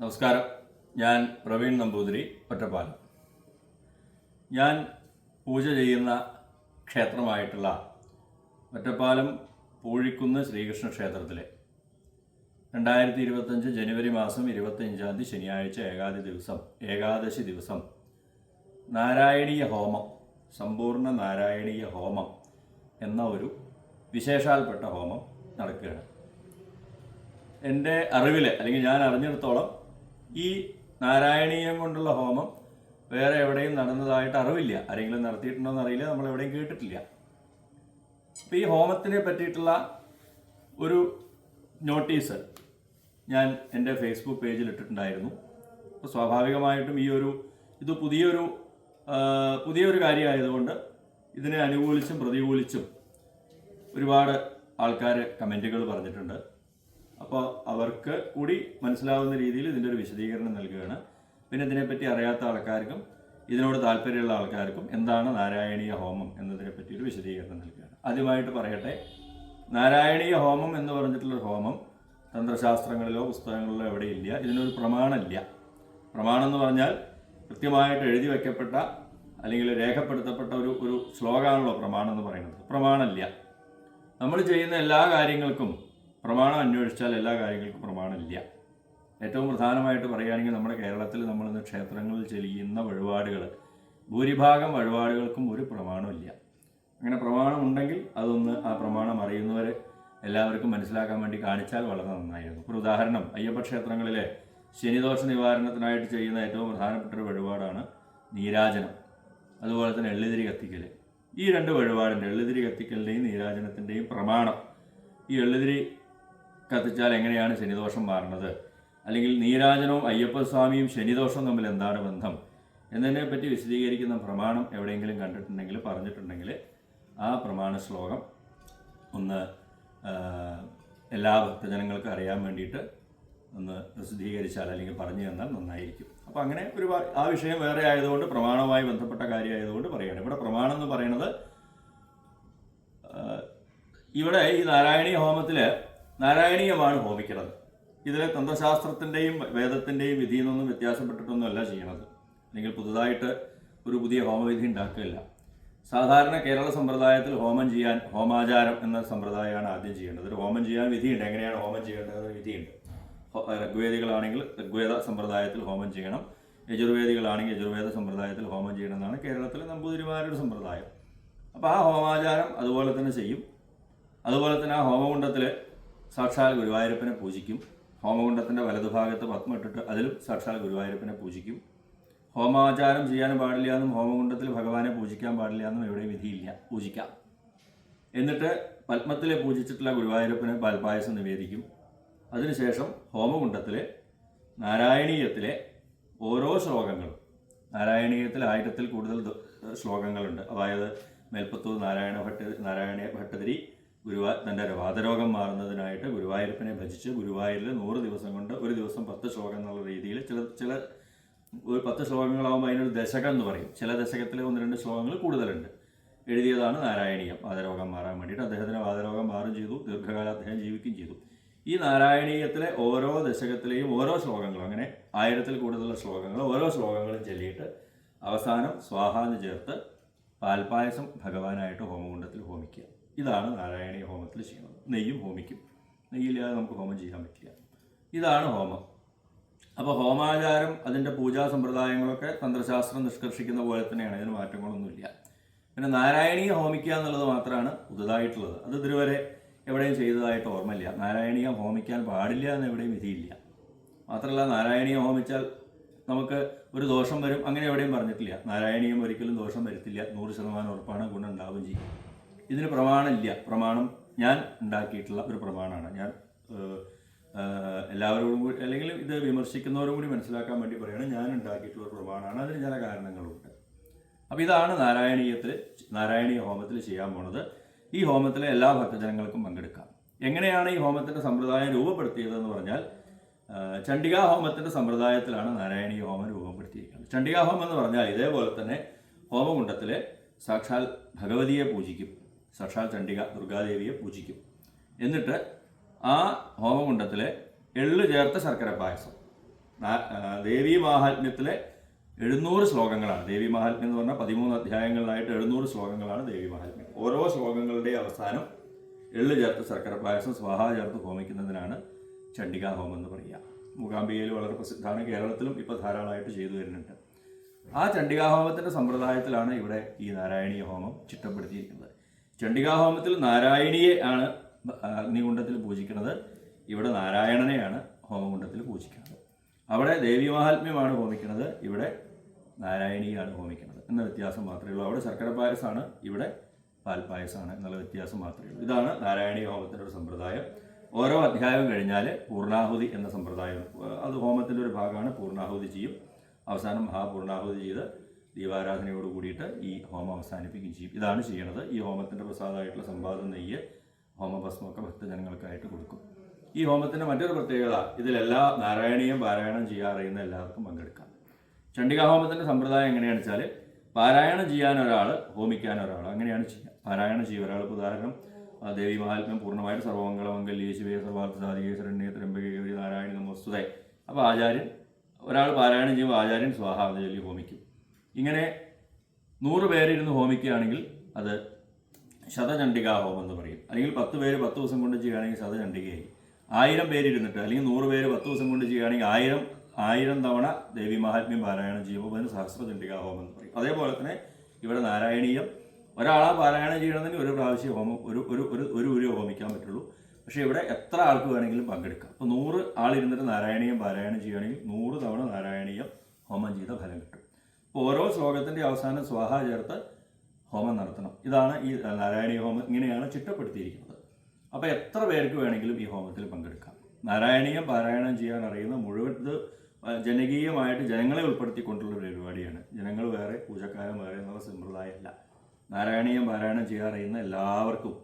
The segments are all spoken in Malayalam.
നമസ്കാരം. ഞാൻ പ്രവീൺ നമ്പൂതിരി ഒറ്റപ്പാലം. ഞാൻ പൂജ ചെയ്യുന്ന ക്ഷേത്രമായിട്ടുള്ള ഒറ്റപ്പാലം പൂഴിക്കുന്ന് ശ്രീകൃഷ്ണ ക്ഷേത്രത്തിലെ രണ്ടായിരത്തി ഇരുപത്തഞ്ച് ജനുവരി മാസം ഇരുപത്തഞ്ചാം തീയതി ശനിയാഴ്ച ഏകാദി ദിവസം ഏകാദശി ദിവസം. നാരായണീയ ഹോമം സമ്പൂർണ നാരായണീയ ഹോമം എന്ന ഒരു വിശേഷാൽപ്പെട്ട ഹോമം നടക്കുകയാണ്. എന്റെ അറിവിൽ അല്ലെങ്കിൽ ഞാൻ അറിഞ്ഞിടത്തോളം ഈ നാരായണീയം കൊണ്ടുള്ള ഹോമം വേറെ എവിടെയും നടന്നതായിട്ട് അറിവില്ല. ആരെങ്കിലും നടത്തിയിട്ടുണ്ടോ എന്ന് അറിയില്ല. നമ്മൾ എവിടെയും കേട്ടിട്ടില്ല. അപ്പം ഈ ഹോമത്തിനെ പറ്റിയിട്ടുള്ള ഒരു നോട്ടീസ് ഞാൻ എന്റെ ഫേസ്ബുക്ക് പേജിൽ ഇട്ടിട്ടുണ്ടായിരുന്നു. അപ്പോൾ സ്വാഭാവികമായിട്ടും ഈ ഒരു ഇത് പുതിയൊരു പുതിയൊരു കാര്യമായതുകൊണ്ട് ഇതിനെ അനുകൂലിച്ചും പ്രതികൂലിച്ചും ഒരുപാട് ആൾക്കാർ കമന്റുകൾ പറഞ്ഞിട്ടുണ്ട്. അപ്പോൾ അവർക്ക് കൂടി മനസ്സിലാവുന്ന രീതിയിൽ ഇതിന്റെ ഒരു വിശദീകരണം നൽകുകയാണ്. പിന്നെ ഇതിനെപ്പറ്റി അറിയാത്ത ആൾക്കാർക്കും ഇതിനോട് താല്പര്യമുള്ള ആൾക്കാർക്കും എന്താണ് നാരായണീയ ഹോമം എന്നതിനെപ്പറ്റി ഒരു വിശദീകരണം നൽകുകയാണ്. ആദ്യമായിട്ട് പറയട്ടെ നാരായണീയ ഹോമം എന്ന് പറഞ്ഞിട്ടുള്ളൊരു ഹോമം തന്ത്രശാസ്ത്രങ്ങളിലോ പുസ്തകങ്ങളിലോ എവിടെയില്ല ഇതിനൊരു പ്രമാണമില്ല. പ്രമാണം എന്ന് പറഞ്ഞാൽ കൃത്യമായിട്ട് എഴുതി വയ്ക്കപ്പെട്ട അല്ലെങ്കിൽ രേഖപ്പെടുത്തപ്പെട്ട ഒരു ഒരു ശ്ലോകമാണല്ലോ പ്രമാണം എന്ന് പറയുന്നത്. പ്രമാണമില്ല. നമ്മൾ ചെയ്യുന്ന എല്ലാ കാര്യങ്ങൾക്കും പ്രമാണം അന്വേഷിച്ചാൽ എല്ലാ കാര്യങ്ങൾക്കും പ്രമാണമില്ല. ഏറ്റവും പ്രധാനമായിട്ട് പറയുകയാണെങ്കിൽ നമ്മുടെ കേരളത്തിൽ നമ്മൾ ഇന്ന് ക്ഷേത്രങ്ങളിൽ ചെയ്യുന്ന വഴിപാടുകൾ ഭൂരിഭാഗം വഴിപാടുകൾക്കും ഒരു പ്രമാണമില്ല. അങ്ങനെ പ്രമാണം ഉണ്ടെങ്കിൽ അതൊന്ന് ആ പ്രമാണം അറിയുന്നവർ എല്ലാവർക്കും മനസ്സിലാക്കാൻ വേണ്ടി കാണിച്ചാൽ വളരെ നന്നായിരുന്നു. ഒരു ഉദാഹരണം അയ്യപ്പ ക്ഷേത്രങ്ങളിലെ ശനിദോഷ നിവാരണത്തിനായിട്ട് ചെയ്യുന്ന ഏറ്റവും പ്രധാനപ്പെട്ട ഒരു വഴിപാടാണ് നീരാജനം. അതുപോലെ തന്നെ എള്ളുതിരി കത്തിക്കൽ ഈ രണ്ട് വഴിപാടിന്റെ എള്ളുതിരി കത്തിക്കലിന്റെയും നീരാജനത്തിന്റെയും പ്രമാണം ഈ എള്ളുതിരി കത്തിച്ചാൽ എങ്ങനെയാണ് ശനിദോഷം മാറുന്നത്? അല്ലെങ്കിൽ നീരാജനവും അയ്യപ്പസ്വാമിയും ശനിദോഷവും തമ്മിൽ എന്താണ് ബന്ധം? എന്നതിനെ പറ്റി വിശദീകരിക്കുന്ന പ്രമാണം എവിടെയെങ്കിലും കണ്ടിട്ടുണ്ടെങ്കിൽ പറഞ്ഞിട്ടുണ്ടെങ്കിൽ ആ പ്രമാണ ശ്ലോകം ഒന്ന് എല്ലാ ഭക്തജനങ്ങൾക്കും അറിയാൻ വേണ്ടിയിട്ട് ഒന്ന് പ്രസിദ്ധീകരിച്ചാൽ അല്ലെങ്കിൽ പറഞ്ഞു തന്നാൽ നന്നായിരിക്കും. അപ്പോൾ അങ്ങനെ ഒരു ആ വിഷയം വേറെ ആയതുകൊണ്ട് പ്രമാണവുമായി ബന്ധപ്പെട്ട കാര്യമായതുകൊണ്ട് പറയുകയാണ്. ഇവിടെ പ്രമാണം എന്ന് പറയുന്നത് ഇവിടെ ഈ നാരായണീയ ഹോമത്തിൽ നാരായണീയമാണ് ഹോമിക്കുന്നത് ഇതിൽ തന്ത്രശാസ്ത്രത്തിന്റെയും വേദത്തിന്റെയും വിധിയിൽ നിന്നും വ്യത്യാസപ്പെട്ടിട്ടൊന്നുമല്ല ചെയ്യണത്. അല്ലെങ്കിൽ പുതുതായിട്ട് ഒരു പുതിയ ഹോമവിധി ഉണ്ടാക്കുകയില്ല. സാധാരണ കേരള സമ്പ്രദായത്തിൽ ഹോമം ചെയ്യാൻ ഹോമാചാരം എന്ന സമ്പ്രദായമാണ് ആദ്യം ചെയ്യേണ്ടത്. ഒരു ഹോമം ചെയ്യാൻ വിധിയുണ്ട്. എങ്ങനെയാണ് ഹോമം ചെയ്യേണ്ടത് വിധിയുണ്ട്. ഋഗ്വേദികളാണെങ്കിൽ ഋഗ്വേദ സമ്പ്രദായത്തിൽ ഹോമം ചെയ്യണം. യജുർവേദികളാണെങ്കിൽ യജുർവേദ സമ്പ്രദായത്തിൽ ഹോമം ചെയ്യണം എന്നാണ് കേരളത്തിലെ നമ്പൂതിരിമാരുടെ സമ്പ്രദായം. അപ്പോൾ ആ ഹോമാചാരം അതുപോലെ തന്നെ ചെയ്യും. അതുപോലെ തന്നെ ആ ഹോമകുണ്ടത്തിൽ സാക്ഷാൽ ഗുരുവായൂരപ്പനെ പൂജിക്കും. ഹോമകുണ്ടത്തിന്റെ വലതുഭാഗത്ത് പത്മം ഇട്ടിട്ട് അതിലും സാക്ഷാൽ ഗുരുവായൂരപ്പനെ പൂജിക്കും. ഹോമാചാരം ചെയ്യാൻ പാടില്ല എന്നും ഹോമകുണ്ടത്തിൽ ഭഗവാനെ പൂജിക്കാൻ പാടില്ല എന്നും എവിടെയും വിധിയില്ല. പൂജിക്കാം. എന്നിട്ട് പത്മത്തിലെ പൂജിച്ചിട്ടുള്ള ഗുരുവായൂരപ്പന് പാൽപായസം നിവേദിക്കും. അതിനുശേഷം ഹോമകുണ്ടത്തിലെ നാരായണീയത്തിലെ ഓരോ ശ്ലോകങ്ങളും നാരായണീയത്തിൽ ആയിരത്തിൽ കൂടുതൽ ശ്ലോകങ്ങളുണ്ട്. അതായത് മേൽപ്പത്തൂർ നാരായണ ഭട്ട നാരായണ ഭട്ടതിരി ഗുരുവാ തന്റെ വാതരോഗം മാറുന്നതിനായിട്ട് ഗുരുവായൂരപ്പനെ ഭജിച്ച് ഗുരുവായൂരിൽ നൂറ് ദിവസം കൊണ്ട് ഒരു ദിവസം പത്ത് ശ്ലോകം എന്നുള്ള രീതിയിൽ ചില ചില ഒരു പത്ത് ശ്ലോകങ്ങളാകുമ്പോൾ അതിനൊരു ദശകം എന്ന് പറയും. ചില ദശകത്തിൽ ഒന്ന് രണ്ട് ശ്ലോകങ്ങൾ കൂടുതലുണ്ട്. എഴുതിയതാണ് നാരായണീയം വാതരോഗം മാറാൻ വേണ്ടിയിട്ട്. അദ്ദേഹത്തിന് വാതരോഗം മാറും ചെയ്തു ദീർഘകാലം അദ്ദേഹം ജീവിക്കുകയും ചെയ്തു. ഈ നാരായണീയത്തിലെ ഓരോ ദശകത്തിലെയും ഓരോ ശ്ലോകങ്ങളും അങ്ങനെ ആയിരത്തിൽ കൂടുതലുള്ള ശ്ലോകങ്ങൾ ഓരോ ശ്ലോകങ്ങളും ചൊല്ലിയിട്ട് അവസാനം സ്വാഹാന്ന് ചേർത്ത് പാൽപ്പായസം ഭഗവാനായിട്ട് ഹോമകുണ്ടത്തിൽ ഹോമിക്കുക. ഇതാണ് നാരായണീയ ഹോമത്തിൽ ചെയ്യുന്നത്. നെയ്യും ഹോമിക്കും. നെയ്യില്ലാതെ നമുക്ക് ഹോമം ചെയ്യാൻ പറ്റില്ല. ഇതാണ് ഹോമം. അപ്പോൾ ഹോമാചാരം അതിന്റെ പൂജാ സമ്പ്രദായങ്ങളൊക്കെ തന്ത്രശാസ്ത്രം നിഷ്കർഷിക്കുന്ന പോലെ തന്നെയാണ്. അതിന് മാറ്റങ്ങളൊന്നുമില്ല. പിന്നെ നാരായണീയ ഹോമിക്കുക എന്നുള്ളത് മാത്രമാണ് പുതുതായിട്ടുള്ളത്. അത് ഇതുവരെ എവിടെയും ചെയ്തതായിട്ട് ഓർമ്മയില്ല. നാരായണീയ ഹോമിക്കാൻ പാടില്ല എന്ന് എവിടെയും വിധിയില്ല. മാത്രമല്ല നാരായണീയ ഹോമിച്ചാൽ നമുക്ക് ഒരു ദോഷം വരും. അങ്ങനെ എവിടെയും പറഞ്ഞിട്ടില്ല. നാരായണീയം ഒരിക്കലും ദോഷം വരുത്തില്ല. നൂറ് ശതമാനം ഉറപ്പാണ് ഗുണം ഉണ്ടാവുകയും ചെയ്യും. ഇതിന് പ്രമാണമില്ല. പ്രമാണം ഞാൻ ഉണ്ടാക്കിയിട്ടുള്ള ഒരു പ്രമാണമാണ്. ഞാൻ എല്ലാവരോടും കൂടി അല്ലെങ്കിൽ ഇത് വിമർശിക്കുന്നവരും കൂടി മനസ്സിലാക്കാൻ വേണ്ടി പറയുകയാണ് ഞാൻ ഉണ്ടാക്കിയിട്ടുള്ള ഒരു പ്രമാണമാണ്. അതിന് ചില കാരണങ്ങളുണ്ട്. അപ്പോൾ ഇതാണ് നാരായണീയത്തിൽ നാരായണീയ ഹോമത്തിൽ ചെയ്യാൻ പോണത്. ഈ ഹോമത്തിലെ എല്ലാ ഭക്തജനങ്ങൾക്കും പങ്കെടുക്കാം. എങ്ങനെയാണ് ഈ ഹോമത്തിന്റെ സമ്പ്രദായം രൂപപ്പെടുത്തിയതെന്ന് പറഞ്ഞാൽ ചണ്ഡികാ ഹോമത്തിന്റെ സമ്പ്രദായത്തിലാണ് നാരായണീയ ഹോമം രൂപപ്പെടുത്തിയിരിക്കുന്നത്. ചണ്ഡികാ ഹോമം എന്ന് പറഞ്ഞാൽ ഇതേപോലെ തന്നെ ഹോമകുണ്ടത്തിലെ സാക്ഷാൽ ഭഗവതിയെ പൂജിക്കും. സാക്ഷാൽ ചണ്ഡിക ദുർഗാദേവിയെ പൂജിക്കും. എന്നിട്ട് ആ ഹോമകുണ്ടത്തിലെ എള്ളു ചേർത്ത ശർക്കര പായസം. ദേവീ മാഹാത്മ്യത്തിലെ എഴുന്നൂറ് ശ്ലോകങ്ങളാണ്. ദേവി മഹാത്മ്യം എന്ന് പറഞ്ഞാൽ പതിമൂന്ന് അധ്യായങ്ങളിലായിട്ട് എഴുന്നൂറ് ശ്ലോകങ്ങളാണ് ദേവി മഹാത്മ്യം. ഓരോ ശ്ലോകങ്ങളുടെ അവസാനം എള്ളു ചേർത്ത് ശർക്കര പായസം സ്വാഹ ചേർത്ത് ഹോമിക്കുന്നതിനാണ് ചണ്ഡികാ ഹോമം എന്ന് പറയുക. മൂകാംബികയിൽ വളരെ പ്രസിദ്ധമാണ്. കേരളത്തിലും ഇപ്പോൾ ധാരാളമായിട്ട് ചെയ്തു വരുന്നുണ്ട്. ആ ചണ്ഡികാ ഹോമത്തിന്റെ സമ്പ്രദായത്തിലാണ് ഇവിടെ ഈ നാരായണീയ ഹോമം ചിട്ടപ്പെടുത്തിയിരിക്കുന്നത്. ചണ്ഡികാ ഹോമത്തിൽ നാരായണിയെ ആണ് അഗ്നികുണ്ഡത്തിൽ പൂജിക്കുന്നത്. ഇവിടെ നാരായണനെയാണ് ഹോമകുണ്ഡത്തിൽ പൂജിക്കുന്നത്. അവിടെ ദേവി മഹാത്മ്യമാണ് ഹോമിക്കുന്നത്. ഇവിടെ നാരായണിയാണ് ഹോമിക്കുന്നത്. എന്ന വ്യത്യാസം മാത്രമേ ഉള്ളൂ. അവിടെ ശർക്കര പായസമാണ് ഇവിടെ പാൽപ്പായസമാണ് എന്നുള്ള വ്യത്യാസം മാത്രമേ ഉള്ളൂ. ഇതാണ് നാരായണീയ ഹോമത്തിന്റെ ഒരു സമ്പ്രദായം. ഓരോ അധ്യായവും കഴിഞ്ഞാൽ പൂർണാഹുതി എന്ന സമ്പ്രദായം അത് ഹോമത്തിന്റെ ഒരു ഭാഗമാണ്. പൂർണാഹുതി ചെയ്യും. അവസാനം മഹാപൂർണാഹുതി ചെയ്ത് ദീപാരാധനയോട് കൂടിയിട്ട് ഈ ഹോമം അവസാനിപ്പിക്കുകയും ചെയ്യും. ഇതാണ് ചെയ്യണത്. ഈ ഹോമത്തിന്റെ പ്രസാദമായിട്ടുള്ള സമ്പാദം നെയ്യ് ഹോമഭസ്മൊക്കെ ഭക്തജനങ്ങൾക്കായിട്ട് കൊടുക്കും. ഈ ഹോമത്തിന്റെ മറ്റൊരു പ്രത്യേകത ഇതിലെല്ലാ നാരായണീയം പാരായണം ചെയ്യാറിയുന്ന എല്ലാവർക്കും പങ്കെടുക്കാം. ചണ്ഡികാഹോമത്തിന്റെ സമ്പ്രദായം എങ്ങനെയാണെന്ന് വെച്ചാൽ പാരായണം ചെയ്യാൻ ഒരാൾ ഹോമിക്കാൻ ഒരാൾ അങ്ങനെയാണ് ചെയ്യുക. പാരായണം ചെയ്യുക. ഒരാൾ ഉദാഹരണം ദേവി മഹാത്മ്യം പൂർണമായിട്ട് സർവമംഗളമംഗല്യ ശിവേ സർവാർത്ഥസാധികേ ശരണ്യ ത്രംബകേ നാരായണി നമസ്തുതേ. അപ്പോൾ ആചാര്യൻ ഒരാൾ പാരായണം ചെയ്യുമ്പോൾ ആചാര്യൻ സ്വാഹ എന്ന് ചൊല്ലി ഹോമിക്കും. ഇങ്ങനെ നൂറ് പേരിരുന്ന് ഹോമിക്കുകയാണെങ്കിൽ അത് ശതചണ്ഡികാ ഹോമം എന്ന് പറയും. അല്ലെങ്കിൽ പത്ത് പേര് പത്ത് ദിവസം കൊണ്ട് ചെയ്യുകയാണെങ്കിൽ ശതചണ്ഡികയായി. ആയിരം പേരിരുന്നിട്ട് അല്ലെങ്കിൽ നൂറ് പേര് പത്ത് ദിവസം കൊണ്ട് ചെയ്യുകയാണെങ്കിൽ ആയിരം ആയിരം തവണ ദേവി മഹാത്മ്യം പാരായണം ചെയ്യുമ്പോൾ അതിന് സഹസ്രചണ്ഡികാ ഹോമം എന്ന് പറയും. അതേപോലെ തന്നെ ഇവിടെ നാരായണീയം ഒരാളാ പാരായണം ചെയ്യണമെങ്കിൽ ഒരു പ്രാവശ്യം ഹോമം ഒരു ഒരു ഒരു ഒരു ഒരു ഹോമിക്കാൻ പറ്റുള്ളൂ. പക്ഷേ ഇവിടെ എത്ര ആൾക്ക് വേണമെങ്കിലും പങ്കെടുക്കാം. അപ്പോൾ നൂറ് ആളിരുന്നിട്ട് നാരായണീയം പാരായണം ചെയ്യുകയാണെങ്കിൽ നൂറ് തവണ നാരായണീയം ഹോമം ചെയ്ത ഫലം കിട്ടും. ഓരോ ശ്ലോകത്തിന്റെ അവസാനം സ്വാഹ ചേർത്ത് ഹോമം നടത്തണം. ഇതാണ് ഈ നാരായണീയ ഹോമം ഇങ്ങനെയാണ് ചിട്ടപ്പെടുത്തിയിരിക്കുന്നത്. അപ്പോൾ എത്ര പേർക്ക് വേണമെങ്കിലും ഈ ഹോമത്തിൽ പങ്കെടുക്കാം? നാരായണീയം പാരായണം ചെയ്യാൻ അറിയുന്ന മുഴുവൻ ഇത് ജനകീയമായിട്ട് ജനങ്ങളെ ഉൾപ്പെടുത്തിക്കൊണ്ടുള്ള പരിപാടിയാണ്. ജനങ്ങൾ വേറെ പൂജക്കാരൻ വേറെ എന്നുള്ള സമ്പ്രദായമല്ല. നാരായണീയം പാരായണം ചെയ്യാൻ അറിയുന്ന എല്ലാവർക്കും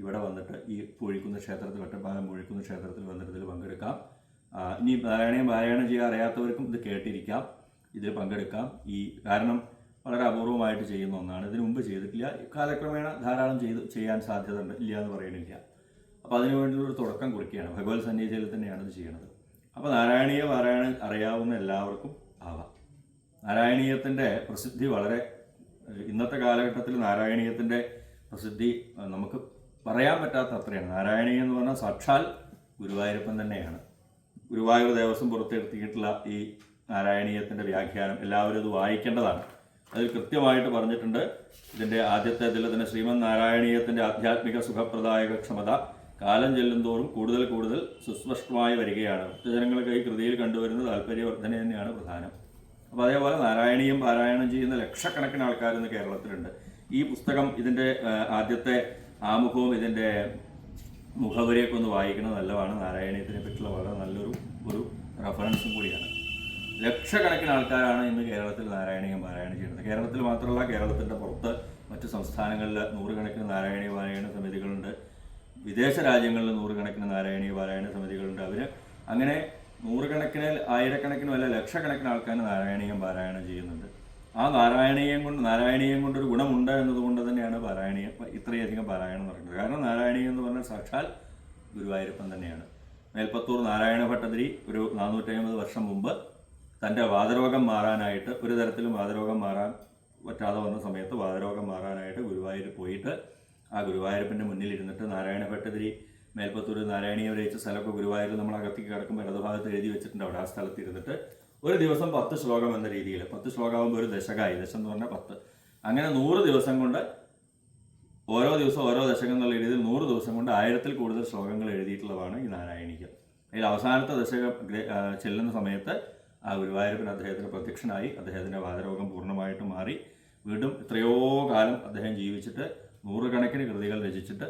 ഇവിടെ വന്നിട്ട് ഈ പൂഴിക്കുന്ന ക്ഷേത്രത്തിൽ ഒറ്റപ്പാലം പൂഴിക്കുന്ന ക്ഷേത്രത്തിൽ വന്നിട്ട് ഇതിൽ പങ്കെടുക്കാം ഇനി നാരായണീയം പാരായണം ചെയ്യാൻ അറിയാത്തവർക്കും ഇത് കേട്ടിരിക്കാം. ഇതിൽ പങ്കെടുക്കാം. ഈ കാരണം വളരെ അപൂർവമായിട്ട് ചെയ്യുന്ന ഒന്നാണ്. ഇതിനു മുമ്പ് ചെയ്തിട്ടില്ല. കാലക്രമേണ ധാരാളം ചെയ്ത് ചെയ്യാൻ സാധ്യത ഉണ്ട് ഇല്ല എന്ന് പറയുന്നില്ല. അപ്പോൾ അതിനു വേണ്ടിയുള്ള ഒരു തുടക്കം കുറിക്കുകയാണ്. ഭഗവത് സന്നിധിയിൽ തന്നെയാണ് ഇത് ചെയ്യുന്നത് അപ്പോൾ നാരായണീയ പാരായണ അറിയാവുന്ന എല്ലാവർക്കും ആവാം. നാരായണീയത്തിന്റെ പ്രസിദ്ധി വളരെ ഇന്നത്തെ കാലഘട്ടത്തിൽ നാരായണീയത്തിന്റെ പ്രസിദ്ധി നമുക്ക് പറയാൻ പറ്റാത്ത അത്രയാണ്. നാരായണീയം എന്ന് പറഞ്ഞാൽ സാക്ഷാൽ ഗുരുവായൂരപ്പൻ തന്നെയാണ്. ഗുരുവായൂർ ദേവസ്വം പുറത്തെടുത്തിയിട്ടുള്ള ഈ നാരായണീയത്തിന്റെ വ്യാഖ്യാനം എല്ലാവരും ഇത് വായിക്കേണ്ടതാണ്. അതിൽ കൃത്യമായിട്ട് പറഞ്ഞിട്ടുണ്ട് ഇതിന്റെ ആദ്യത്തെ ഇതിൽ തന്നെ ശ്രീമൻ നാരായണീയത്തിന്റെ ആധ്യാത്മിക സുഖപ്രദായക ക്ഷമത കാലം ചെല്ലുന്തോറും കൂടുതൽ കൂടുതൽ സുസ്പഷ്ടമായി വരികയാണ്. ഭക്തജനങ്ങൾക്ക് ഈ കൃതിയിൽ കണ്ടുവരുന്ന താല്പര്യവർദ്ധന തന്നെയാണ് പ്രധാനം. അപ്പോൾ അതേപോലെ നാരായണീയം പാരായണം ചെയ്യുന്ന ലക്ഷക്കണക്കിന് ആൾക്കാർ ഇന്ന് കേരളത്തിലുണ്ട്. ഈ പുസ്തകം ഇതിന്റെ ആദ്യത്തെ ആമുഖവും ഇതിന്റെ മുഖവരെയൊക്കെ ഒന്ന് വായിക്കുന്നത് നല്ലതാണ്. നാരായണീയത്തിനെ പറ്റിയുള്ള വളരെ നല്ലൊരു ഒരു റെഫറൻസും കൂടിയാണ്. ലക്ഷക്കണക്കിന് ആൾക്കാരാണ് ഇന്ന് കേരളത്തിൽ നാരായണീയം പാരായണം ചെയ്യുന്നത്. കേരളത്തിൽ മാത്രമല്ല കേരളത്തിന്റെ പുറത്ത് മറ്റ് സംസ്ഥാനങ്ങളിൽ നൂറുകണക്കിന് നാരായണീയ പാരായണ സമിതികളുണ്ട്. വിദേശ രാജ്യങ്ങളിൽ നൂറുകണക്കിന് നാരായണീയ പാരായണ സമിതികളുണ്ട്. അവർ അങ്ങനെ നൂറുകണക്കിന് ആയിരക്കണക്കിനും അല്ല ലക്ഷക്കണക്കിന് ആൾക്കാർ നാരായണീയം പാരായണം ചെയ്യുന്നുണ്ട്. ആ നാരായണീയം കൊണ്ട് നാരായണീയം കൊണ്ടൊരു ഗുണമുണ്ട് എന്നതുകൊണ്ട് തന്നെയാണ് പാരായണീയം ഇത്രയധികം പാരായണം നടക്കുന്നത്. കാരണം നാരായണീയം എന്ന് പറഞ്ഞാൽ സാക്ഷാൽ ഗുരുവായൂരപ്പൻ തന്നെയാണ്. മേൽപ്പത്തൂർ നാരായണ ഭട്ടതിരി ഒരു നാനൂറ്റമ്പത് വർഷം മുമ്പ് തന്റെ വാതരോഗം മാറാനായിട്ട് ഒരു തരത്തിലും വാതരോഗം മാറാൻ പറ്റാതെ വന്ന സമയത്ത് വാതരോഗം മാറാനായിട്ട് ഗുരുവായൂർ പോയിട്ട് ആ ഗുരുവായൂരപ്പന്റെ മുന്നിൽ ഇരുന്നിട്ട് നാരായണ ഭട്ടതിരി മേൽപ്പത്തൂർ നാരായണീയ രചിച്ച സ്ഥലമൊക്കെ ഗുരുവായൂർ നമ്മൾ അകത്തേക്ക് കിടക്കുമ്പോൾ ഇടതുഭാഗത്ത് എഴുതി വെച്ചിട്ടുണ്ട്. അവിടെ ആ സ്ഥലത്ത് ഇരുന്നിട്ട് ഒരു ദിവസം പത്ത് ശ്ലോകം എന്ന രീതിയിൽ പത്ത് ശ്ലോകമാകുമ്പോൾ ഒരു ദശകമായി ദശം എന്ന് പറഞ്ഞാൽ പത്ത്. അങ്ങനെ നൂറ് ദിവസം കൊണ്ട് ഓരോ ദിവസം ഓരോ ദശകം എന്നുള്ള രീതിയിൽ നൂറ് ദിവസം കൊണ്ട് ആയിരത്തിൽ കൂടുതൽ ശ്ലോകങ്ങൾ എഴുതിയിട്ടുള്ളതാണ് ഈ നാരായണിക്ക് അതിൽ അവസാനത്തെ ദശകം ചെല്ലുന്ന സമയത്ത് ആ ഗുരുവായൂരപ്പൻ അദ്ദേഹത്തിന് പ്രത്യക്ഷനായി. അദ്ദേഹത്തിന്റെ വാതരോഗം പൂർണമായിട്ട് മാറി. വീണ്ടും എത്രയോ കാലം അദ്ദേഹം ജീവിച്ചിട്ട് നൂറുകണക്കിന് കൃതികൾ രചിച്ചിട്ട്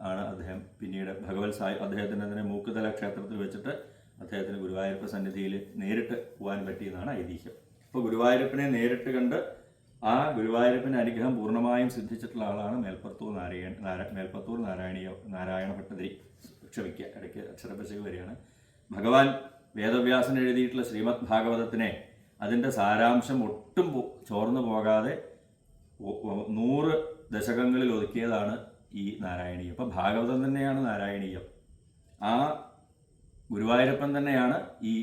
ആണ് അദ്ദേഹം പിന്നീട് ഭഗവത് സായി അദ്ദേഹത്തിന്റെ തന്നെ മൂക്കുതല ക്ഷേത്രത്തിൽ വെച്ചിട്ട് അദ്ദേഹത്തിന് ഗുരുവായൂരപ്പ സന്നിധിയിൽ നേരിട്ട് പോകാൻ പറ്റിയെന്നാണ് ഐതിഹ്യം. അപ്പോൾ ഗുരുവായൂരപ്പനെ നേരിട്ട് കണ്ട് ആ ഗുരുവായൂരപ്പന്റെ അനുഗ്രഹം പൂർണമായും സിദ്ധിച്ചിട്ടുള്ള ആളാണ് മേൽപ്പത്തൂർ നാരായണ നാരാ മേൽപ്പത്തൂർ നാരായണീയ നാരായണ ഭട്ടതിരി ക്ഷമിക്കുക ഇടയ്ക്ക് അക്ഷരപ്പശക് വരികയാണ്. ഭഗവാൻ വേദവ്യാസൻ എഴുതിയിട്ടുള്ള ശ്രീമദ് ഭാഗവതത്തിനെ അതിന്റെ സാരാംശം ഒട്ടും ചോർന്നു പോകാതെ നൂറ് ദശകങ്ങളിൽ ഒതുക്കിയതാണ് ഈ നാരായണീയം. അപ്പം ഭാഗവതം തന്നെയാണ് നാരായണീയം. ആ ഗുരുവായൂരപ്പൻ തന്നെയാണ് ഈ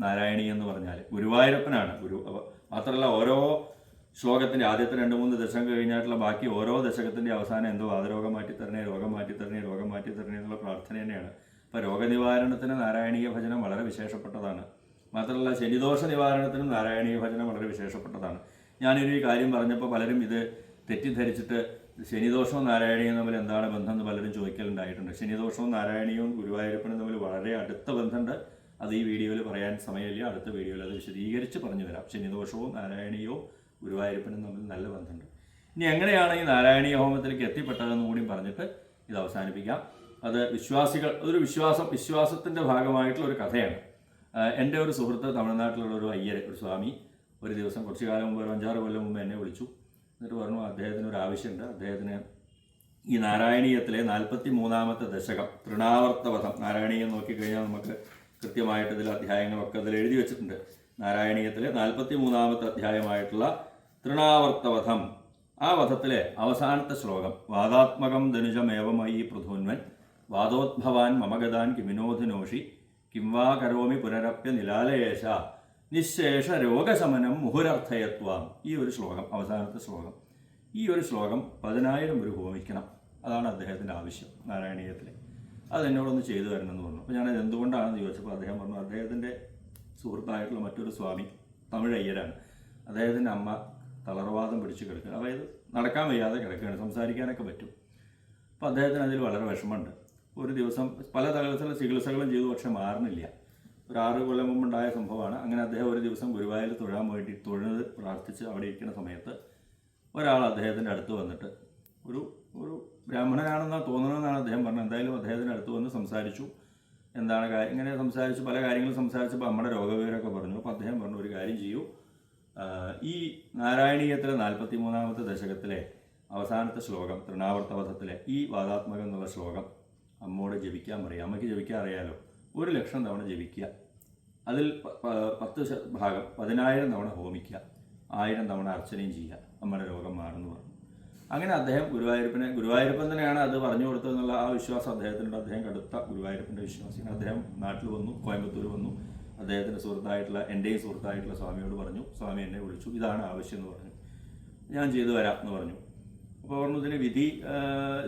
നാരായണീയം എന്ന് പറഞ്ഞാൽ ഗുരുവായൂരപ്പനാണ്. ഗുരു മാത്രമല്ല ഓരോ ശ്ലോകത്തിന്റെ ആദ്യത്തെ രണ്ട് മൂന്ന് ദശകം കഴിഞ്ഞായിട്ടുള്ള ബാക്കി ഓരോ ദശകത്തിന്റെ അവസാനം എന്തോ വാതരോഗം മാറ്റിത്തരണേ രോഗം മാറ്റിത്തരണേ രോഗം മാറ്റിത്തരണേ എന്നുള്ള പ്രാർത്ഥന തന്നെയാണ്. അപ്പോൾ രോഗനിവാരണത്തിന് നാരായണീയ ഭജനം വളരെ വിശേഷപ്പെട്ടതാണ്. മാത്രമല്ല ശനിദോഷ നിവാരണത്തിനും നാരായണീയ ഭജനം വളരെ വിശേഷപ്പെട്ടതാണ്. ഞാനൊരു കാര്യം പറഞ്ഞപ്പോൾ പലരും ഇത് തെറ്റിദ്ധരിച്ചിട്ട് ശനിദോഷവും നാരായണീയവും തമ്മിൽ എന്താണ് ബന്ധം എന്ന് പലരും ചോദിക്കലുണ്ടായിട്ടുണ്ട്. ശനിദോഷവും നാരായണീയവും ഗുരുവായൂരപ്പനും തമ്മിൽ വളരെ അടുത്ത ബന്ധമുണ്ട്. അത് ഈ വീഡിയോയിൽ പറയാൻ സമയമില്ല. അടുത്ത വീഡിയോയിൽ അത് വിശദീകരിച്ച് പറഞ്ഞു തരാം. ശനിദോഷവും നാരായണീയവും ഗുരുവായൂരപ്പനും തമ്മിൽ നല്ല ബന്ധമുണ്ട്. ഇനി എങ്ങനെയാണ് ഈ നാരായണീയ ഹോമത്തിലേക്ക് എത്തിപ്പെട്ടതെന്ന് കൂടി പറഞ്ഞിട്ട് ഇത് അവസാനിപ്പിക്കാം. അത് വിശ്വാസികൾ അതൊരു വിശ്വാസം വിശ്വാസത്തിന്റെ ഭാഗമായിട്ടുള്ള ഒരു കഥയാണ്. എന്റെ ഒരു സുഹൃത്ത് തമിഴ്നാട്ടിലുള്ള ഒരു അയ്യർ ഒരു സ്വാമി ഒരു ദിവസം കുറച്ച് കാലം മുമ്പ് ഒരു അഞ്ചാറ് കൊല്ലം മുമ്പ് എന്നെ വിളിച്ചു. എന്നിട്ട് പറഞ്ഞു അദ്ദേഹത്തിന് ഒരു ആവശ്യമുണ്ട്. അദ്ദേഹത്തിന് ഈ നാരായണീയത്തിലെ നാൽപ്പത്തി മൂന്നാമത്തെ ദശകം തൃണാവർത്തവധം നാരായണീയം നോക്കിക്കഴിഞ്ഞാൽ നമുക്ക് കൃത്യമായിട്ട് ഇതിൽ അധ്യായങ്ങളൊക്കെ അതിൽ എഴുതി വെച്ചിട്ടുണ്ട്. നാരായണീയത്തിലെ നാൽപ്പത്തി മൂന്നാമത്തെ അധ്യായമായിട്ടുള്ള തൃണാവർത്തവധം ആ വധത്തിലെ അവസാനത്തെ ശ്ലോകം വാദാത്മകം ധനുജമേവമായി പൃഥുന്വൻ വാദോദ്ഭവാൻ മമഗതാൻ കിമിനോധനോഷി കിം വാ കരോമി പുനരപ്യ നിലാലയേശ നിശേഷ രോഗശമനം മുഹുരർത്ഥയത്വാം. ഈ ഒരു ശ്ലോകം അവസാനത്തെ ശ്ലോകം. ഈ ഒരു ശ്ലോകം പതിനായിരം ഒരു ഹോമിക്കണം. അതാണ് അദ്ദേഹത്തിന്റെ ആവശ്യം നാരായണീയത്തിലെ. അത് എന്നോടൊന്ന് ചെയ്തു തരണമെന്ന് പറഞ്ഞു. അപ്പോൾ ഞാനത് എന്തുകൊണ്ടാണെന്ന് ചോദിച്ചപ്പോൾ അദ്ദേഹം പറഞ്ഞു അദ്ദേഹത്തിന്റെ സുഹൃത്തായിട്ടുള്ള മറ്റൊരു സ്വാമി തമിഴ് അയ്യരാണ് അദ്ദേഹത്തിന്റെ അമ്മ തളർവാദം പിടിച്ച് കിടക്കുക അതായത് നടക്കാൻ വയ്യാതെ കിടക്കുകയാണ് സംസാരിക്കാനൊക്കെ പറ്റും. അപ്പോൾ അദ്ദേഹത്തിന് അതിൽ വളരെ വിഷമമുണ്ട്. ഒരു ദിവസം പല തലത്തിലുള്ള ചികിത്സകളും ചെയ്തു പക്ഷെ മാറുന്നില്ല. ഒരു ആറ് കൊല്ലം മുമ്പുണ്ടായ സംഭവമാണ്. അങ്ങനെ അദ്ദേഹം ഒരു ദിവസം ഗുരുവായൂർ തൊഴാൻ വേണ്ടി തൊഴുന്നത് പ്രാർത്ഥിച്ച് അവിടെ ഇരിക്കുന്ന സമയത്ത് ഒരാൾ അദ്ദേഹത്തിന്റെ അടുത്ത് വന്നിട്ട് ഒരു ഒരു ബ്രാഹ്മണനാണെന്നാണ് തോന്നണമെന്നാണ് അദ്ദേഹം പറഞ്ഞത്. എന്തായാലും അദ്ദേഹത്തിന്റെ അടുത്ത് വന്ന് സംസാരിച്ചു. എന്താണ് കാര്യം ഇങ്ങനെ സംസാരിച്ച് പല കാര്യങ്ങളും സംസാരിച്ചപ്പോൾ നമ്മുടെ രോഗവിവരമൊക്കെ പറഞ്ഞു. അപ്പോൾ അദ്ദേഹം പറഞ്ഞു ഒരു കാര്യം ചെയ്യൂ. ഈ നാരായണീയത്തിലെ നാൽപ്പത്തി മൂന്നാമത്തെ ദശകത്തിലെ അവസാനത്തെ ശ്ലോകം തൃണാവർത്തവധത്തിലെ ഈ വാദാത്മകം എന്നുള്ള ശ്ലോകം അമ്മോട് ജപിക്കാൻ പറയും. അമ്മയ്ക്ക് ജപിക്കാൻ അറിയാലോ. ഒരു ലക്ഷം തവണ ജപിക്കുക. അതിൽ പത്ത് ഭാഗം പതിനായിരം തവണ ഹോമിക്കുക. ആയിരം തവണ അർച്ചനയും ചെയ്യുക. നമ്മുടെ രോഗം മാറുന്നു പറഞ്ഞു. അങ്ങനെ അദ്ദേഹം ഗുരുവായൂരപ്പനെ ഗുരുവായൂരപ്പൻ തന്നെയാണ് അത് പറഞ്ഞു കൊടുത്തതെന്നുള്ള ആ വിശ്വാസം അദ്ദേഹത്തിനുണ്ട്. അദ്ദേഹം കടുത്ത ഗുരുവായൂരപ്പന്റെ വിശ്വാസിയാണ്. അദ്ദേഹം നാട്ടിൽ വന്നു കോയമ്പത്തൂർ വന്നു. അദ്ദേഹത്തിന്റെ സുഹൃത്തായിട്ടുള്ള എന്റെയും സുഹൃത്തായിട്ടുള്ള സ്വാമിയോട് പറഞ്ഞു. സ്വാമി എന്നെ വിളിച്ചു. ഇതാണ് ആവശ്യം എന്ന് പറഞ്ഞു. ഞാൻ ചെയ്തു വരാം എന്ന് പറഞ്ഞു. അപ്പോൾ പറഞ്ഞു ഇതിന് വിധി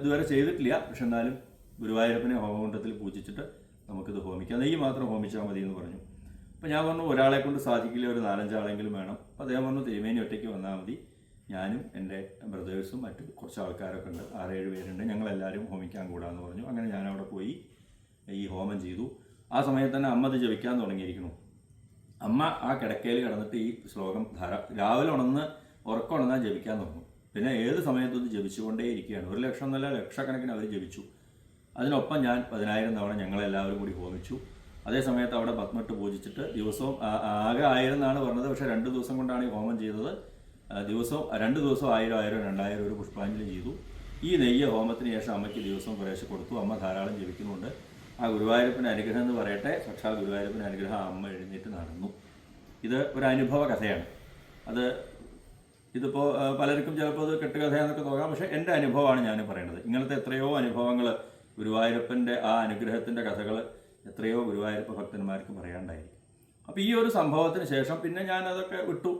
ഇതുവരെ ചെയ്തിട്ടില്ല. പക്ഷെ എന്നാലും ഗുരുവായൂരപ്പനെ ഹോമകുണ്ടത്തിൽ പൂജിച്ചിട്ട് നമുക്കിത് ഹോമിക്കാം. നെയ്യ് മാത്രം ഹോമിച്ചാൽ മതി എന്ന് പറഞ്ഞു. അപ്പോൾ ഞാൻ പറഞ്ഞു ഒരാളെ കൊണ്ട് സാധിക്കില്ല ഒരു നാലഞ്ചാളെങ്കിലും വേണം. അപ്പോൾ അദ്ദേഹം പറഞ്ഞു തിരുമേനി ഒറ്റയ്ക്ക് വന്നാൽ മതി. ഞാനും എന്റെ ബ്രദേഴ്സും മറ്റ് കുറച്ച് ആൾക്കാരൊക്കെ ഉണ്ട് ആറേഴ് പേരുണ്ട് ഞങ്ങളെല്ലാവരും ഹോമിക്കാൻ കൂടാന്ന് പറഞ്ഞു. അങ്ങനെ ഞാൻ അവിടെ പോയി ഈ ഹോമം ചെയ്തു. ആ സമയത്ത് തന്നെ അമ്മ അത് ജപിക്കാൻ തുടങ്ങിയിരിക്കുന്നു. അമ്മ ആ കിടക്കയിൽ കിടന്നിട്ട് ഈ ശ്ലോകം ധാര രാവിലെ ഉണർന്ന് ഉറക്കം ഉണർന്നാൽ ജപിക്കാൻ തുടങ്ങും. പിന്നെ ഏത് സമയത്തും ഇത് ജപിച്ചുകൊണ്ടേ ഇരിക്കുകയാണ് ഒരു ലക്ഷം എന്നല്ല ലക്ഷക്കണക്കിന് അവർ ജപിച്ചു. അതിനൊപ്പം ഞാൻ പതിനായിരം തവണ ഞങ്ങളെല്ലാവരും കൂടി ഹോമിച്ചു. അതേ സമയത്ത് അവിടെ പത്മട്ട് പൂജിച്ചിട്ട് ദിവസവും ആകെ ആയിരം എന്നാണ് പറഞ്ഞത്. പക്ഷേ രണ്ട് ദിവസം കൊണ്ടാണ് ഈ ഹോമം ചെയ്തത്. ദിവസവും രണ്ട് ദിവസം ആയിരം ആയിരം രണ്ടായിരം ഒരു പുഷ്പാഞ്ജലി ചെയ്തു. ഈ നെയ്യ ഹോമത്തിന് ശേഷം അമ്മയ്ക്ക് ദിവസവും കുറേശ്ശെ കൊടുത്തു. അമ്മ ധാരാളം ജീവിക്കുന്നുണ്ട് ആ ഗുരുവായൂരപ്പന്റെ അനുഗ്രഹം എന്ന് പറയട്ടെ. സാക്ഷാൽ ഗുരുവായൂരപ്പന്റെ അനുഗ്രഹം ആ അമ്മ എഴുന്നേറ്റ് നടന്നു. ഇത് ഒരു അനുഭവ കഥയാണ്. അത് ഇതിപ്പോൾ പലർക്കും ചിലപ്പോൾ അത് കെട്ടുകഥയെന്നൊക്കെ തോന്നാം. പക്ഷേ എന്റെ അനുഭവമാണ് ഞാൻ പറയുന്നത്. ഇങ്ങനത്തെ എത്രയോ അനുഭവങ്ങൾ ഗുരുവായൂരപ്പന്റെ ആ അനുഗ്രഹത്തിന്റെ കഥകൾ എത്രയോ ഗുരുവായൂരപ്പ ഭക്തന്മാർക്ക് പറയാണ്ടായിരിക്കും അപ്പോൾ ഈ ഒരു സംഭവത്തിന് ശേഷം പിന്നെ ഞാൻ അതൊക്കെ വിട്ടു.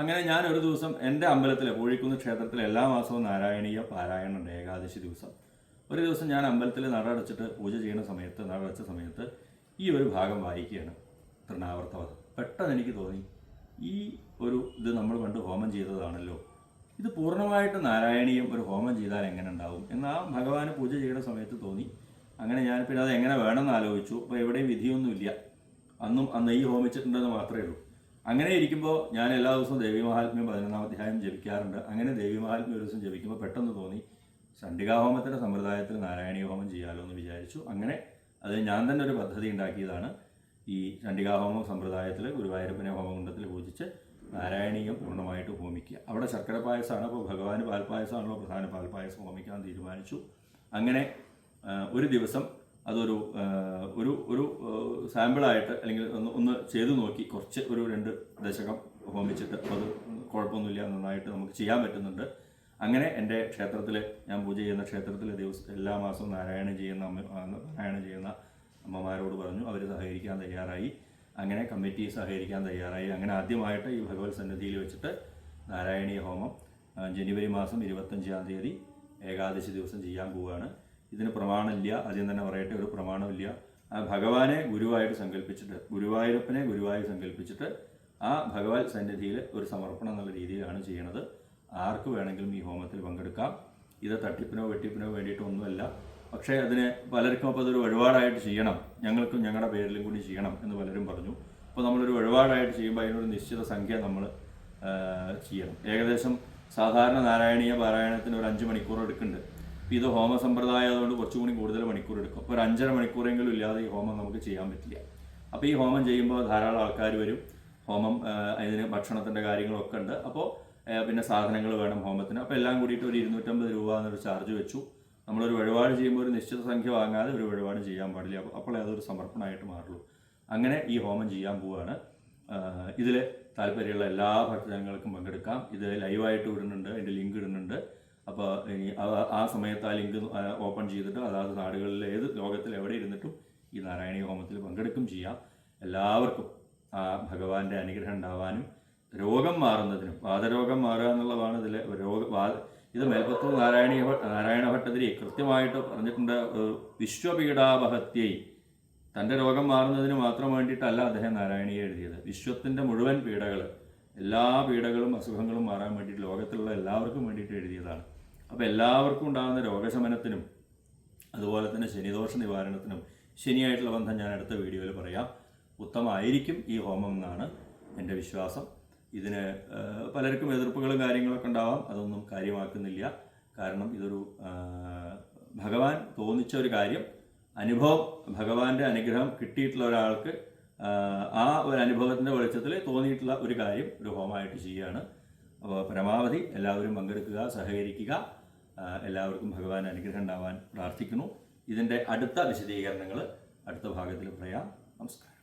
അങ്ങനെ ഞാൻ ഒരു ദിവസം എന്റെ അമ്പലത്തിലെ കോഴിക്കുന്ന് ക്ഷേത്രത്തിലെ എല്ലാ മാസവും നാരായണീയ പാരായണമുണ്ട് ഏകാദശി ദിവസം. ഒരു ദിവസം ഞാൻ അമ്പലത്തിൽ നടടച്ചിട്ട് പൂജ ചെയ്യുന്ന സമയത്ത് നടടച്ച സമയത്ത് ഈ ഒരു ഭാഗം വായിക്കുകയാണ് തൃണാവർത്തവധം. പെട്ടെന്ന് എനിക്ക് തോന്നി ഈ ഒരു ഇത് നമ്മൾ പണ്ട് ഹോമം ചെയ്തതാണല്ലോ. ഇത് പൂർണമായിട്ട് നാരായണീയം ഒരു ഹോമം ചെയ്താൽ എങ്ങനെ ഉണ്ടാവും? എന്ന് ആ ഭഗവാന് പൂജ ചെയ്യുന്ന സമയത്ത് തോന്നി. അങ്ങനെ ഞാൻ പിന്നെ അത് എങ്ങനെ വേണമെന്ന് ആലോചിച്ചു. അപ്പോൾ എവിടെയും വിധിയൊന്നുമില്ല. അന്നും അന്ന് ഈ ഹോമിച്ചിട്ടുണ്ടെന്ന് മാത്രമേ ഉള്ളൂ. അങ്ങനെ ഇരിക്കുമ്പോൾ ഞാൻ എല്ലാ ദിവസവും ദേവി മഹാത്മ്യം പതിനൊന്നാം അധ്യായം ജപിക്കാറുണ്ട്. അങ്ങനെ ദേവി മഹാത്മ്യം ഒരു ദിവസം ജപിക്കുമ്പോൾ പെട്ടെന്ന് തോന്നി ചണ്ഡികാഹോമത്തിന്റെ സമ്പ്രദായത്തിൽ നാരായണീയ ഹോമം ചെയ്യാമല്ലോ എന്ന് വിചാരിച്ചു. അങ്ങനെ അത് ഞാൻ തന്നെ ഒരു പദ്ധതി ഉണ്ടാക്കിയതാണ്. ഈ ചണ്ഡികാഹോമം സമ്പ്രദായത്തിൽ ഗുരുവായൂരപ്പനെ ഹോമകുണ്ടത്തിൽ പൂജിച്ച് നാരായണീയം പൂർണമായിട്ട് ഹോമിക്കുക. അവിടെ ശർക്കര പായസമാണ് അപ്പോൾ ഭഗവാന് പാൽപ്പായസമാണല്ലോ പ്രധാന പാൽപ്പായസം ഹോമിക്കാൻ തീരുമാനിച്ചു. അങ്ങനെ ഒരു ദിവസം അതൊരു ഒരു ഒരു സാമ്പിളായിട്ട് അല്ലെങ്കിൽ ഒന്ന് ഒന്ന് ചെയ്തു നോക്കി. കുറച്ച് ഒരു രണ്ട് ദശകം ഹോമിച്ചിട്ട് അത് കുഴപ്പമൊന്നുമില്ല നന്നായിട്ട് നമുക്ക് ചെയ്യാൻ പറ്റുന്നുണ്ട്. അങ്ങനെ എന്റെ ക്ഷേത്രത്തിൽ ഞാൻ പൂജ ചെയ്യുന്ന ക്ഷേത്രത്തിൽ ദിവസം എല്ലാ മാസവും നാരായണം ചെയ്യുന്ന അമ്മ നാരായണം ചെയ്യുന്ന അമ്മമാരോട് പറഞ്ഞു അവർ സഹകരിക്കാൻ തയ്യാറായി. അങ്ങനെ കമ്മിറ്റി സഹകരിക്കാൻ തയ്യാറായി. അങ്ങനെ ആദ്യമായിട്ട് ഈ ഭഗവത് സന്നിധിയിൽ വെച്ചിട്ട് നാരായണീയ ഹോമം ജനുവരി മാസം ഇരുപത്തഞ്ചാം തീയതി ഏകാദശി ദിവസം ചെയ്യാൻ പോവുകയാണ് ഇതിന് പ്രമാണമില്ല. ആദ്യം തന്നെ പറയട്ടെ ഒരു പ്രമാണമില്ല. ആ ഭഗവാനെ ഗുരുവായിട്ട് സങ്കല്പിച്ചിട്ട് ഗുരുവായൂരപ്പനെ ഗുരുവായി സങ്കല്പിച്ചിട്ട് ആ ഭഗവത് സന്നിധിയിൽ ഒരു സമർപ്പണം എന്നുള്ള രീതിയിലാണ് ചെയ്യണത്. ആർക്ക് വേണമെങ്കിലും ഈ ഹോമത്തിൽ പങ്കെടുക്കാം. ഇത് തട്ടിപ്പിനോ വെട്ടിപ്പിനോ വേണ്ടിയിട്ടൊന്നുമല്ല. പക്ഷേ അതിന് പലർക്കും അപ്പോൾ അതൊരു വഴിപാടായിട്ട് ചെയ്യണം. ഞങ്ങൾക്കും ഞങ്ങളുടെ പേരിലും കൂടി ചെയ്യണം എന്ന് പലരും പറഞ്ഞു. അപ്പോൾ നമ്മളൊരു ഒഴിപാടായിട്ട് ചെയ്യുമ്പോൾ അതിനൊരു നിശ്ചിത സംഖ്യ നമ്മൾ ചെയ്യണം. ഏകദേശം സാധാരണ നാരായണീയ പാരായണത്തിന് ഒരു അഞ്ച് മണിക്കൂർ എടുക്കുന്നുണ്ട്. ഇപ്പോൾ ഇത് ഹോമ സമ്പ്രദായം കുറച്ചും കൂടി കൂടുതൽ മണിക്കൂർ എടുക്കും. അപ്പോൾ ഒരു അഞ്ചര മണിക്കൂറെങ്കിലും ഇല്ലാതെ ഈ ഹോമം നമുക്ക് ചെയ്യാൻ പറ്റില്ല. അപ്പോൾ ഈ ഹോമം ചെയ്യുമ്പോൾ ധാരാളം ആൾക്കാർ വരും. ഹോമം അതിന് ഭക്ഷണത്തിന്റെ കാര്യങ്ങളൊക്കെ ഉണ്ട്. അപ്പോൾ പിന്നെ സാധനങ്ങൾ വേണം ഹോമത്തിന്. അപ്പോൾ എല്ലാം കൂടിയിട്ട് ഒരു ഇരുന്നൂറ്റമ്പത് രൂപ എന്നൊരു ചാർജ് വെച്ചു. നമ്മളൊരു വഴിപാട് ചെയ്യുമ്പോൾ ഒരു നിശ്ചിത സംഖ്യ വാങ്ങാതെ ഒരു വഴിപാട് ചെയ്യാൻ പാടില്ല. അപ്പോൾ അതൊരു സമർപ്പണമായിട്ട് മാറുള്ളൂ. അങ്ങനെ ഈ ഹോമം ചെയ്യാൻ പോവുകയാണ് ഇതിൽ താല്പര്യമുള്ള എല്ലാ ഭക്തജനങ്ങൾക്കും പങ്കെടുക്കാം. ഇത് ലൈവായിട്ട് ഇടുന്നുണ്ട് അതിന്റെ ലിങ്ക് ഇടുന്നുണ്ട്. അപ്പോൾ ആ- സമയത്ത് ആ ലിങ്ക് ഓപ്പൺ ചെയ്തിട്ട് അതാത് നാടുകളിൽ ഏത് ലോകത്തിൽ എവിടെ ഇരുന്നിട്ടും ഈ നാരായണീയ ഹോമത്തിൽ പങ്കെടുക്കും ചെയ്യാം. എല്ലാവർക്കും ആ ഭഗവാന്റെ അനുഗ്രഹം ഉണ്ടാവാനും രോഗം മാറുന്നതിനും വാദരോഗം മാറുക എന്നുള്ളതാണ് ഇതിൽ രോഗ ഇത് മേൽപ്പത്തൂർ നാരായണീയ നാരായണ ഭട്ടതിരി കൃത്യമായിട്ട് പറഞ്ഞിട്ടുണ്ട് വിശ്വപീഡാപഹത്യൈ. തന്റെ രോഗം മാറുന്നതിന് മാത്രം വേണ്ടിയിട്ടല്ല അദ്ദേഹം നാരായണീയ എഴുതിയത്. വിശ്വത്തിന്റെ മുഴുവൻ പീഡകൾ എല്ലാ പീഡകളും അസുഖങ്ങളും മാറാൻ വേണ്ടിയിട്ട് ലോകത്തിലുള്ള എല്ലാവർക്കും വേണ്ടിയിട്ട് എഴുതിയതാണ്. അപ്പോൾ എല്ലാവർക്കും ഉണ്ടാകുന്ന രോഗശമനത്തിനും അതുപോലെ തന്നെ ശനിദോഷ നിവാരണത്തിനും ശനിയായിട്ടുള്ള ബന്ധം ഞാൻ അടുത്ത വീഡിയോയിൽ പറയാം. ഉത്തമമായിരിക്കും ഈ ഹോമം എന്നാണ് എന്റെ വിശ്വാസം. ഇതിന് പലർക്കും എതിർപ്പുകളും കാര്യങ്ങളൊക്കെ ഉണ്ടാവാം. അതൊന്നും കാര്യമാക്കുന്നില്ല. കാരണം ഇതൊരു ഭഗവാൻ തോന്നിച്ച ഒരു കാര്യം. അനുഭവം ഭഗവാന്റെ അനുഗ്രഹം കിട്ടിയിട്ടുള്ള ഒരാൾക്ക് ആ ഒരു അനുഭവത്തിന്റെ വെളിച്ചത്തിൽ തോന്നിയിട്ടുള്ള ഒരു കാര്യം ഒരു ഹോമമായിട്ട് ചെയ്യുകയാണ്. അപ്പോൾ പരമാവധി എല്ലാവരും പങ്കെടുക്കുക സഹകരിക്കുക. എല്ലാവർക്കും ഭഗവാൻ അനുഗ്രഹം ഉണ്ടാവാൻ പ്രാർത്ഥിക്കുന്നു. ഇതിന്റെ അടുത്ത വിശദീകരണങ്ങൾ അടുത്ത ഭാഗത്തിൽ പറയാം. നമസ്കാരം.